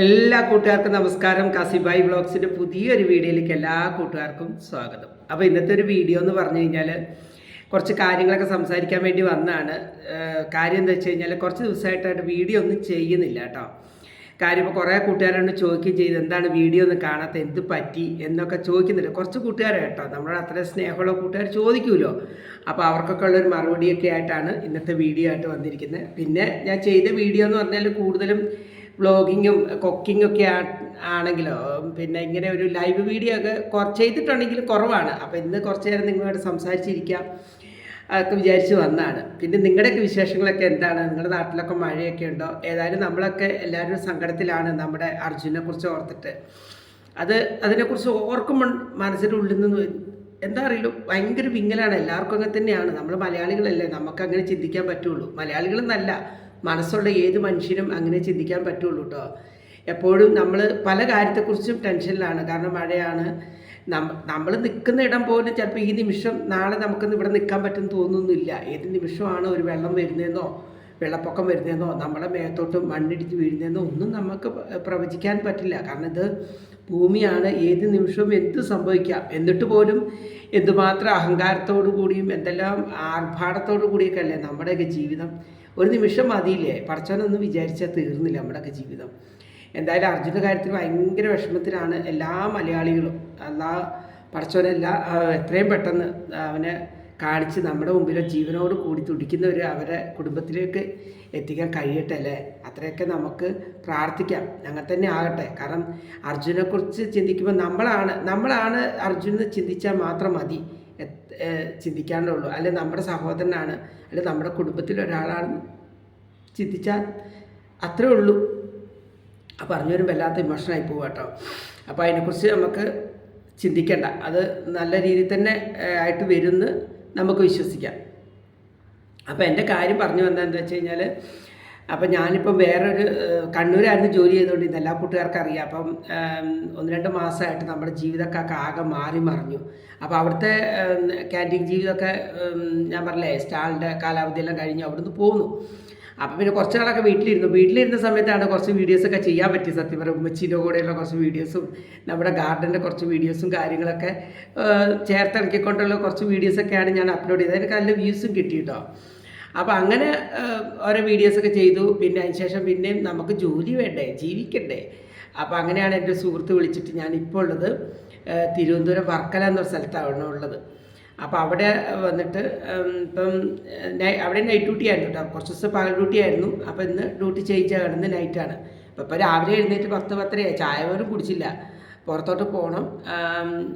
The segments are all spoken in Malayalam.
എല്ലാ കൂട്ടുകാർക്കും നമസ്കാരം. കാസിബായ് വ്ളോഗ്സിന്റെ പുതിയൊരു വീഡിയോയിലേക്ക് എല്ലാ കൂട്ടുകാർക്കും സ്വാഗതം. അപ്പോൾ ഇന്നത്തെ ഒരു വീഡിയോ എന്ന് പറഞ്ഞു കഴിഞ്ഞാൽ കുറച്ച് കാര്യങ്ങളൊക്കെ സംസാരിക്കാൻ വേണ്ടി വന്നതാണ് കാര്യം എന്താ വെച്ച് കഴിഞ്ഞാൽ കുറച്ച് ദിവസമായിട്ടായിട്ട് വീഡിയോ ഒന്നും ചെയ്യുന്നില്ല കേട്ടോ. കാര്യം ഇപ്പോൾ കുറേ കൂട്ടുകാരോട് ചോദിക്കുകയും ചെയ്ത് എന്താണ് വീഡിയോ ഒന്ന് കാണാത്ത എന്ത് പറ്റി എന്നൊക്കെ ചോദിക്കുന്നില്ല കുറച്ച് കൂട്ടുകാരെ കേട്ടോ. നമ്മളോട് അത്ര സ്നേഹമുള്ള കൂട്ടുകാർ ചോദിക്കുമല്ലോ അപ്പോൾ അവർക്കൊക്കെ ഉള്ളൊരു മറുപടിയൊക്കെ ആയിട്ടാണ് ഇന്നത്തെ വീഡിയോ ആയിട്ട് വന്നിരിക്കുന്നത്. പിന്നെ ഞാൻ ചെയ്ത വീഡിയോ എന്ന് പറഞ്ഞാൽ കൂടുതലും വ്ളോഗിങ്ങും കുക്കിങ്ങും ഒക്കെ ആണെങ്കിലോ പിന്നെ ഇങ്ങനെ ഒരു ലൈവ് വീഡിയോ ഒക്കെ കുറച്ച് ചെയ്തിട്ടുണ്ടെങ്കിൽ കുറവാണ്. അപ്പോൾ ഇന്ന് കുറച്ച് നേരം നിങ്ങളോട് സംസാരിച്ചിരിക്കാം. അതൊക്കെ വിചാരിച്ച് വന്നതാണ് പിന്നെ നിങ്ങളുടെയൊക്കെ വിശേഷങ്ങളൊക്കെ എന്താണ്? നിങ്ങളുടെ നാട്ടിലൊക്കെ മഴയൊക്കെ ഉണ്ടോ? ഏതായാലും നമ്മളൊക്കെ എല്ലാവരും സങ്കടത്തിലാണ് നമ്മുടെ അർജുനെ കുറിച്ച് ഓർത്തിട്ട്. അത് അതിനെക്കുറിച്ച് ഓർക്കുമ്പോൾ മനസ്സിന്റെ ഉള്ളിൽ നിന്ന് എന്താ അറിയില്ല ഭയങ്കര വിങ്ങലാണ്. എല്ലാവർക്കും അങ്ങനെ തന്നെയാണ്. നമ്മൾ മലയാളികളല്ലേ നമുക്ക് അങ്ങനെ ചിന്തിക്കാൻ പറ്റുള്ളൂ. മലയാളികളെന്നല്ല മനസ്സുള്ള ഏത് മനുഷ്യനും അങ്ങനെ ചിന്തിക്കാൻ പറ്റുള്ളൂ കേട്ടോ എപ്പോഴും നമ്മൾ പല കാര്യത്തെക്കുറിച്ചും ടെൻഷനിലാണ്. കാരണം മഴയാണ്. നമ്മൾ നിൽക്കുന്ന ഇടം പോലും ചിലപ്പോൾ ഈ നിമിഷം നാളെ നമുക്കൊന്ന് ഇവിടെ നിൽക്കാൻ പറ്റും തോന്നുന്നില്ല. ഏത് നിമിഷമാണ് ഒരു വെള്ളം വരുന്നതെന്നോ വെള്ളപ്പൊക്കം വരുന്നതെന്നോ നമ്മുടെ മേത്തോട്ട് മണ്ണിടിച്ച് വീഴുന്നതെന്നോ ഒന്നും നമുക്ക് പ്രവചിക്കാൻ പറ്റില്ല. കാരണം ഇത് ഭൂമിയാണ്. ഏത് നിമിഷവും എന്ത് സംഭവിക്കാം? എന്നിട്ട് പോലും എന്തുമാത്രം അഹങ്കാരത്തോടു കൂടിയും എന്തെല്ലാം ആർഭാടത്തോടു കൂടിയൊക്കെ അല്ലേ നമ്മുടെയൊക്കെ ജീവിതം ഒരു നിമിഷം മതിയില്ലേ? പടച്ചവനൊന്നും വിചാരിച്ചാൽ തീർന്നില്ല നമ്മുടെയൊക്കെ ജീവിതം. എന്തായാലും അർജുന്റെ കാര്യത്തിൽ ഭയങ്കര വിഷമത്തിലാണ് എല്ലാ മലയാളികളും. എല്ലാ പടച്ചവനെല്ലാം എത്രയും പെട്ടെന്ന് അവനെ കാണിച്ച് നമ്മുടെ മുമ്പിൽ ജീവനോട് കൂടി തുടിക്കുന്നവർ അവരെ കുടുംബത്തിലേക്ക് എത്തിക്കാൻ കഴിയട്ടെ അല്ലേ? അത്രയൊക്കെ നമുക്ക് പ്രാർത്ഥിക്കാം. അങ്ങനെ തന്നെ ആകട്ടെ. കാരണം അർജുനെക്കുറിച്ച് ചിന്തിക്കുമ്പോൾ നമ്മളാണ് നമ്മളാണ് അർജുനെന്ന് ചിന്തിച്ചാൽ മാത്രം മതി. ചിന്തിക്കാണ്ടുള്ളൂ അല്ലെ നമ്മുടെ സഹോദരനാണ് അല്ലെ നമ്മുടെ കുടുംബത്തിൽ ഒരാളാണ് ചിന്തിച്ചാൽ അത്രേ ഉള്ളൂ. ആ പറഞ്ഞു വരുമ്പോൾ വല്ലാത്ത ഇമോഷനായി പോകും കേട്ടോ. അപ്പോൾ അതിനെക്കുറിച്ച് നമുക്ക് ചിന്തിക്കേണ്ട. അത് നല്ല രീതിയിൽ തന്നെ ആയിട്ട് വരുമെന്ന് നമുക്ക് വിശ്വസിക്കാം. അപ്പോൾ എന്റെ കാര്യം പറഞ്ഞു വന്നതെന്ന് വെച്ച് കഴിഞ്ഞാൽ അപ്പം ഞാനിപ്പം വേറൊരു കണ്ണൂരായിരുന്നു ജോലി ചെയ്തുകൊണ്ട് ഇന്ന് എല്ലാ കൂട്ടുകാർക്കും അറിയാം അപ്പം ഒന്ന് രണ്ട് മാസമായിട്ട് നമ്മുടെ ജീവിതമൊക്കെ ആകെ മാറി മറിഞ്ഞു. അപ്പോൾ അവിടുത്തെ ക്യാന്റീൻ ജീവിതമൊക്കെ ഞാൻ പറഞ്ഞില്ലേ സ്റ്റാളിന്റെ കാലാവധിയെല്ലാം കഴിഞ്ഞു അവിടുന്ന് പോന്നു. അപ്പം പിന്നെ കുറച്ച് നാളൊക്കെ വീട്ടിലിരുന്നു. വീട്ടിലിരുന്ന സമയത്താണ് കുറച്ച് വീഡിയോസൊക്കെ ചെയ്യാൻ പറ്റിയത് സത്യം പറയുക ഉമ്മച്ചീന്റെ കൂടെയുള്ള കുറച്ച് വീഡിയോസും നമ്മുടെ ഗാർഡന്റെ കുറച്ച് വീഡിയോസും കാര്യങ്ങളൊക്കെ ചേർത്തിറക്കിക്കൊണ്ടുള്ള കുറച്ച് വീഡിയോസൊക്കെയാണ് ഞാൻ അപ്ലോഡ് ചെയ്തത്. അതിനൊക്കെ നല്ല വ്യൂസും കിട്ടി കേട്ടോ അപ്പോൾ അങ്ങനെ ഓരോ വീഡിയോസൊക്കെ ചെയ്തു. പിന്നെ അതിനുശേഷം പിന്നെയും നമുക്ക് ജോലി വേണ്ടേ? ജീവിക്കണ്ടേ? അപ്പോൾ അങ്ങനെയാണ് എന്റെ സുഹൃത്ത് വിളിച്ചിട്ട് ഞാൻ ഇപ്പോൾ ഉള്ളത് തിരുവനന്തപുരം വർക്കല എന്നൊരു സ്ഥലത്താണ് ഉള്ളത്. അപ്പോൾ അവിടെ വന്നിട്ട് ഇപ്പം അവിടെ നൈറ്റ് ഡ്യൂട്ടി ആയിരുന്നു കേട്ടോ. കുറച്ച് ദിവസം പകൽ ഡ്യൂട്ടി ആയിരുന്നു. അപ്പോൾ ഇന്ന് ഡ്യൂട്ടി ചേഞ്ച് കിടന്ന് നൈറ്റാണ് അപ്പോൾ രാവിലെ എഴുന്നേറ്റ് പത്ത് പത്തരയായി. ചായ പോലും കുടിച്ചില്ല. പുറത്തോട്ട് പോകണം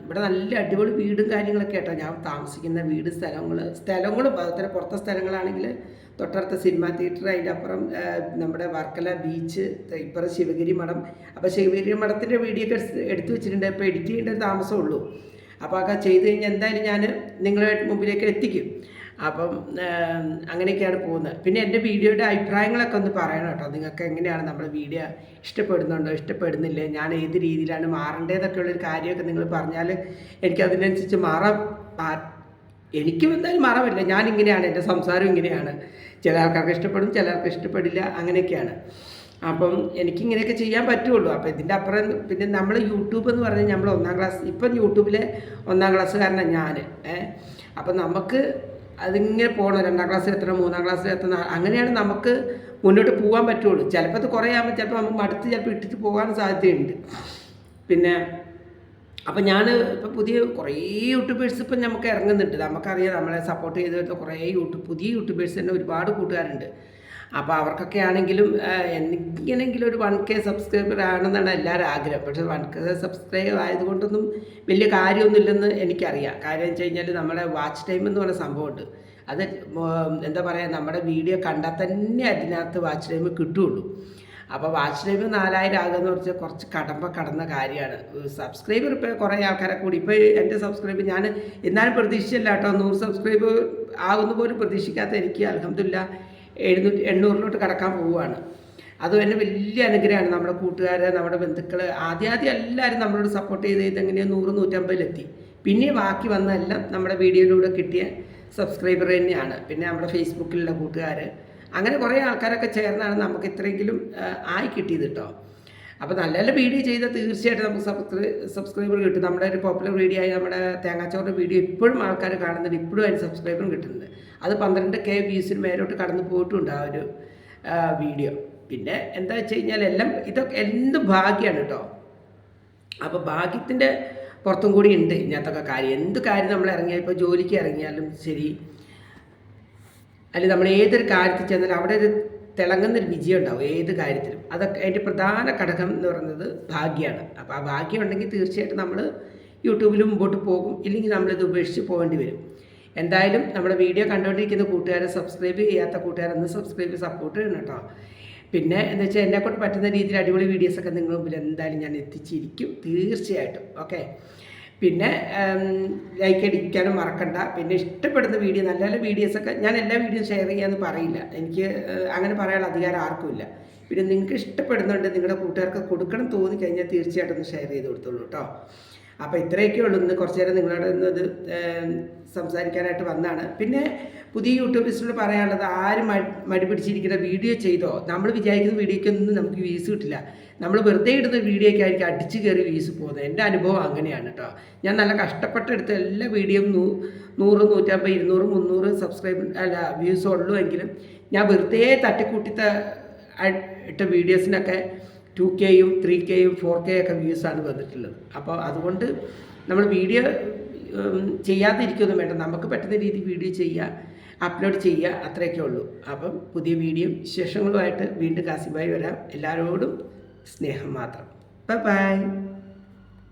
ഇവിടെ നല്ല അടിപൊളി വീടും കാര്യങ്ങളൊക്കെ കേട്ടോ ഞാൻ താമസിക്കുന്ന വീട് സ്ഥലങ്ങൾ സ്ഥലങ്ങളും അതുപോലെ പുറത്തെ സ്ഥലങ്ങളാണെങ്കിൽ തൊട്ടടുത്ത സിനിമ തിയേറ്റർ അതിന്റെ അപ്പുറം നമ്മുടെ വർക്കല ബീച്ച് ഇപ്പുറം ശിവഗിരി മഠം. അപ്പോൾ ശിവഗിരി മഠത്തിന്റെ വീഡിയോ ഒക്കെ എടുത്ത് വെച്ചിട്ടുണ്ട്. ഇപ്പോൾ എഡിറ്റ് ചെയ്യേണ്ട ഒരു താമസമുള്ളൂ അപ്പോൾ അതൊക്കെ ചെയ്ത് കഴിഞ്ഞാൽ എന്തായാലും ഞാൻ നിങ്ങളുടെ മുമ്പിലേക്ക് എത്തിക്കും. അപ്പം അങ്ങനെയൊക്കെയാണ് പോകുന്നത്. പിന്നെ എന്റെ വീഡിയോയുടെ അഭിപ്രായങ്ങളൊക്കെ ഒന്ന് പറയണം കേട്ടോ. നിങ്ങൾക്ക് എങ്ങനെയാണ് നമ്മുടെ വീഡിയോ ഇഷ്ടപ്പെടുന്നുണ്ടോ ഇഷ്ടപ്പെടുന്നില്ലേ ഞാൻ ഏത് രീതിയിലാണ് മാറേണ്ടതൊക്കെ ഉള്ളൊരു കാര്യമൊക്കെ നിങ്ങൾ പറഞ്ഞാൽ എനിക്കതിനനുസരിച്ച് മാറാൻ മാ- എനിക്കും എന്തായാലും മാറാൻ ഞാൻ ഇങ്ങനെയാണ് എന്റെ സംസാരം ഇങ്ങനെയാണ്. ചില ആൾക്കാർക്ക് ഇഷ്ടപ്പെടും ചിലർക്ക് ഇഷ്ടപ്പെടില്ല അങ്ങനെയൊക്കെയാണ്. അപ്പം എനിക്കിങ്ങനെയൊക്കെ ചെയ്യാൻ പറ്റുള്ളൂ. അപ്പോൾ ഇതിന്റെ അപ്പുറം പിന്നെ നമ്മൾ യൂട്യൂബ് എന്ന് പറഞ്ഞാൽ നമ്മൾ ഒന്നാം ക്ലാസ് ഇപ്പം യൂട്യൂബിലെ ഒന്നാം ക്ലാസ്സുകാരനാണ് ഞാൻ ഏഹ് അപ്പം നമുക്ക് അതിങ്ങനെ പോകണം രണ്ടാം ക്ലാസ്സിൽ എത്തണം മൂന്നാം ക്ലാസ്സിൽ എത്തണം. അങ്ങനെയാണ് നമുക്ക് മുന്നോട്ട് പോകാൻ പറ്റുള്ളൂ. ചിലപ്പോൾ അത് കുറേ ആകുമ്പോൾ ചിലപ്പോൾ നമുക്ക് മടുത്ത് ചിലപ്പോൾ ഇട്ടിട്ട് പോകാൻ സാധ്യതയുണ്ട്. പിന്നെ അപ്പം ഞാൻ ഇപ്പം പുതിയ കുറേ യൂട്യൂബേഴ്സ് ഇപ്പം നമുക്ക് ഇറങ്ങുന്നുണ്ട്. നമുക്കറിയാം നമ്മളെ സപ്പോർട്ട് ചെയ്ത് വരുന്ന കുറേ യൂട്യൂബ് പുതിയ യൂട്യൂബേഴ്സ് തന്നെ ഒരുപാട് കൂട്ടുകാരുണ്ട്. അപ്പോൾ അവർക്കൊക്കെ ആണെങ്കിലും എങ്ങനെങ്കിലും ഒരു വൺ കെ സബ്സ്ക്രൈബർ ആണെന്നാണ് എല്ലാവരും ആഗ്രഹം. പക്ഷേ വൺ കെ സബ്സ്ക്രൈബ് ആയതുകൊണ്ടൊന്നും വലിയ കാര്യമൊന്നുമില്ലെന്ന് എനിക്കറിയാം. കാര്യം വെച്ച് കഴിഞ്ഞാൽ നമ്മുടെ വാച്ച് ടൈം എന്ന് പറഞ്ഞ സംഭവമുണ്ട്. അത് എന്താ പറയുക നമ്മുടെ വീഡിയോ കണ്ടാൽ തന്നെ അതിനകത്ത് വാച്ച് ടൈം കിട്ടുകയുള്ളൂ. അപ്പോൾ വാച്ച് ടൈം നാലായിരം ആകുമെന്ന് പറഞ്ഞാൽ കുറച്ച് കടമ്പ കടന്ന കാര്യമാണ്. സബ്സ്ക്രൈബർ ഇപ്പോൾ കുറേ ആൾക്കാരെ കൂടി. ഇപ്പോൾ എന്റെ സബ്സ്ക്രൈബ് ഞാൻ എന്നാലും പ്രതീക്ഷിച്ചില്ല കേട്ടോ. നൂറ് സബ്സ്ക്രൈബ് ആകുന്ന പോലും പ്രതീക്ഷിക്കാത്ത എനിക്ക് അലഹമില്ല എഴുന്നൂറ്റി എണ്ണൂറിലോട്ട് കടക്കാൻ പോവുകയാണ്. അത് തന്നെ വലിയ അനുഗ്രഹമാണ് നമ്മുടെ കൂട്ടുകാർ നമ്മുടെ ബന്ധുക്കൾ ആദ്യം ആദ്യം എല്ലാവരും നമ്മളോട് സപ്പോർട്ട് ചെയ്ത് എങ്ങനെയോ നൂറ് നൂറ്റമ്പതിലെത്തി. പിന്നെ ബാക്കി വന്നതെല്ലാം നമ്മുടെ വീഡിയോയിലൂടെ കിട്ടിയ സബ്സ്ക്രൈബർ തന്നെയാണ്. പിന്നെ നമ്മുടെ ഫേസ്ബുക്കിലുള്ള കൂട്ടുകാർ അങ്ങനെ കുറേ ആൾക്കാരൊക്കെ ചേർന്നാണ് നമുക്ക് ഇത്രയെങ്കിലും ആയി കിട്ടിയത് കേട്ടോ അപ്പോൾ നല്ല നല്ല വീഡിയോ ചെയ്താൽ തീർച്ചയായിട്ടും നമുക്ക് സബ്സ്ക്രൈ സബ്സ്ക്രൈബർ കിട്ടും. നമ്മുടെ ഒരു പോപ്പുലർ വീഡിയോ ആയി നമ്മുടെ തേങ്ങാച്ചോറിന്റെ വീഡിയോ ഇപ്പോഴും ആൾക്കാർ കാണുന്നുണ്ട് ഇപ്പോഴും അതിന് സബ്സ്ക്രൈബറും കിട്ടുന്നുണ്ട്. അത് പന്ത്രണ്ട് കെ വ്യൂസിന് മേലോട്ട് കടന്നു പോയിട്ടുണ്ട് ആ ഒരു വീഡിയോ പിന്നെ എന്താ വെച്ച് കഴിഞ്ഞാൽ എല്ലാം ഇതൊക്കെ എന്ത് ഭാഗ്യമാണ് കേട്ടോ അപ്പോൾ ഭാഗ്യത്തിന്റെ പുറത്തും കൂടി ഉണ്ട് ഇതിനകത്തൊക്കെ കാര്യം. എന്ത് കാര്യം നമ്മൾ ഇറങ്ങിയാൽ ഇപ്പോൾ ജോലിക്ക് ഇറങ്ങിയാലും ശരി. അല്ലെങ്കിൽ നമ്മൾ ഏതൊരു കാര്യത്തിൽ ചെന്നാലും അവിടെ ഒരു തിളങ്ങുന്നൊരു വിജയം ഉണ്ടാവും ഏത് കാര്യത്തിലും. അതൊക്കെ അതിന്റെ പ്രധാന ഘടകം എന്ന് പറയുന്നത് ഭാഗ്യമാണ് അപ്പോൾ ആ ഭാഗ്യം ഉണ്ടെങ്കിൽ തീർച്ചയായിട്ടും നമ്മൾ യൂട്യൂബിൽ മുമ്പോട്ട് പോകും ഇല്ലെങ്കിൽ നമ്മളിത് ഉപേക്ഷിച്ച് പോകേണ്ടി വരും. എന്തായാലും നമ്മുടെ വീഡിയോ കണ്ടുകൊണ്ടിരിക്കുന്ന കൂട്ടുകാരെ സബ്സ്ക്രൈബ് ചെയ്യാത്ത കൂട്ടുകാരൊന്ന് സബ്സ്ക്രൈബ് സപ്പോർട്ട് ചെയ്യണം കേട്ടോ. പിന്നെ എന്താ വെച്ചാൽ എന്നെക്കൊണ്ട് പറ്റുന്ന രീതിയിൽ അടിപൊളി വീഡിയോസൊക്കെ നിങ്ങളുടെ മുമ്പിൽ എന്തായാലും ഞാൻ എത്തിച്ചിരിക്കും തീർച്ചയായിട്ടും. ഓക്കെ പിന്നെ ലൈക്ക് അടിക്കാനും മറക്കണ്ട. പിന്നെ ഇഷ്ടപ്പെടുന്ന വീഡിയോ നല്ല നല്ല വീഡിയോസൊക്കെ ഞാൻ എല്ലാ വീഡിയോസും ഷെയർ ചെയ്യാമെന്ന് പറയില്ല. എനിക്ക് അങ്ങനെ പറയാനുള്ള അധികാരം ആർക്കുമില്ല പിന്നെ നിങ്ങൾക്ക് ഇഷ്ടപ്പെടുന്നുണ്ട് നിങ്ങളുടെ കൂട്ടുകാർക്ക് കൊടുക്കണം തോന്നി കഴിഞ്ഞാൽ തീർച്ചയായിട്ടും ഒന്ന് ഷെയർ ചെയ്ത് കൊടുത്തോളൂ കേട്ടോ. അപ്പോൾ ഇത്രയൊക്കെ ഉള്ളൂ ഇന്ന് കുറച്ച് നേരം നിങ്ങളോട് ഇന്നത് സംസാരിക്കാനായിട്ട് വന്നതാണ്. പിന്നെ പുതിയ യൂട്യൂബേഴ്സിനോട് പറയാനുള്ളത് ആരും മടി പിടിച്ചിരിക്കുന്ന വീഡിയോ ചെയ്തോ? നമ്മൾ വിചാരിക്കുന്ന വീഡിയോക്കൊന്നും നമുക്ക് വ്യൂസ് കിട്ടില്ല. നമ്മൾ വെറുതെ ഇടുന്ന വീഡിയോയ്ക്കായിരിക്കും അടിച്ച് കയറി വ്യൂസ് പോകുന്നത്. എന്റെ അനുഭവം അങ്ങനെയാണ് കേട്ടോ. ഞാൻ നല്ല കഷ്ടപ്പെട്ടെടുത്ത എല്ലാ വീഡിയോയും നൂ നൂറ് നൂറ്റമ്പത് ഇരുന്നൂറ് മുന്നൂറ് സബ്സ്ക്രൈബ് അല്ല വ്യൂസ് ഉള്ളൂ എങ്കിലും ഞാൻ വെറുതെ തട്ടിക്കൂട്ടിത്ത ഇട്ട വീഡിയോസിനൊക്കെ ടു കെയും ത്രീ കെയും ഫോർ കെ ഒക്കെ വ്യൂസാണ് വന്നിട്ടുള്ളത്. അപ്പോൾ അതുകൊണ്ട് നമ്മൾ വീഡിയോ ഉം, ചെയ്യാതിരിക്കൊന്നും വേണ്ട. നമുക്ക് പറ്റുന്ന രീതിയിൽ വീഡിയോ ചെയ്യുക അപ്ലോഡ് ചെയ്യുക അത്രയൊക്കെ ഉള്ളൂ. അപ്പം പുതിയ വീഡിയോ വിശേഷങ്ങളുമായിട്ട് വീണ്ടും കാസിബായി വരാം. എല്ലാവരോടും സ്നേഹം മാത്രം. Bye bye